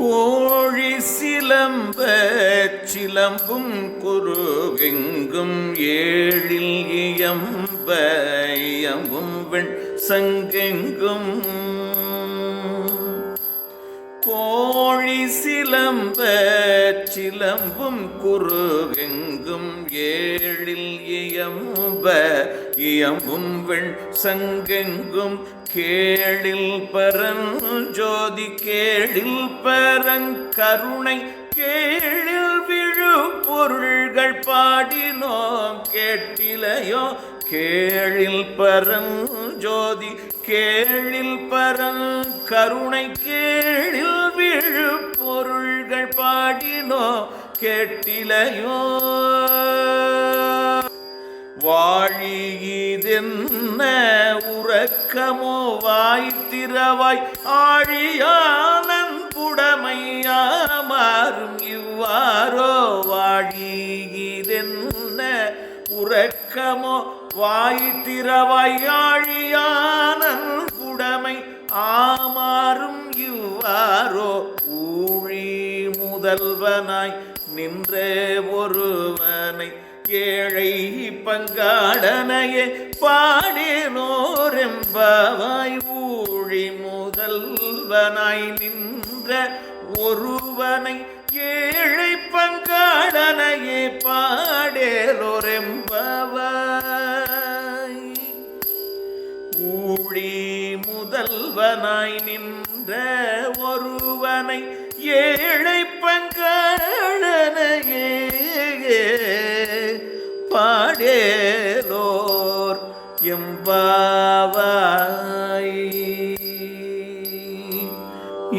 கோழி சிலம்ப சிலம்பும் குருவெங்கும் ஏழில் இயம்ப இயம்பும் வெண் சங்கெங்கும். கோழி சிலம்ப இயம்பும் குருவெங்கும் ஏழில் இயம்ப இயம்பும் வெண் சங்கெங்கும் கேளில் பரஞ்சோதி கேளில் பரங்கருணை கேளில் விழு பொருள்கள் பாடினோம் கேட்டிலையோ. கேளில் பரஞ்சோதி கேளில் பரங்கருணை கேளில் விழு கேட்டிலையோ? வாழியிதென்ன உறக்கமோ? வாய்த்திரவாய் திறவாய் ஆழியானன் புடமையாமாறும் இவ்வாறோ? வாழியிதென்ன உறக்கமோ? வாய் ஆழியானன் புடமை ஆமாறும் இவ்வாறோ? முதல்வனாய் நின்றே ஒருவனை ஏழை பங்காளனையே பாடினோரெம்பவாய் ஊழி முதல்வனாய் நின்ற ஒருவனை ஏழை பங்காளனையே பாடேலோரெம்பவாய் ஊழி முதல்வனாய் நின்ற ஒருவனை ஏழை பங்காளனையே பாடேலோர் எம்பாவாய்.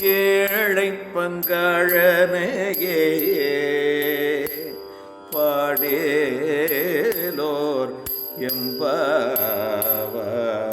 ஏழை பங்கழனையே பாடேலோர் எம்பாவாய்.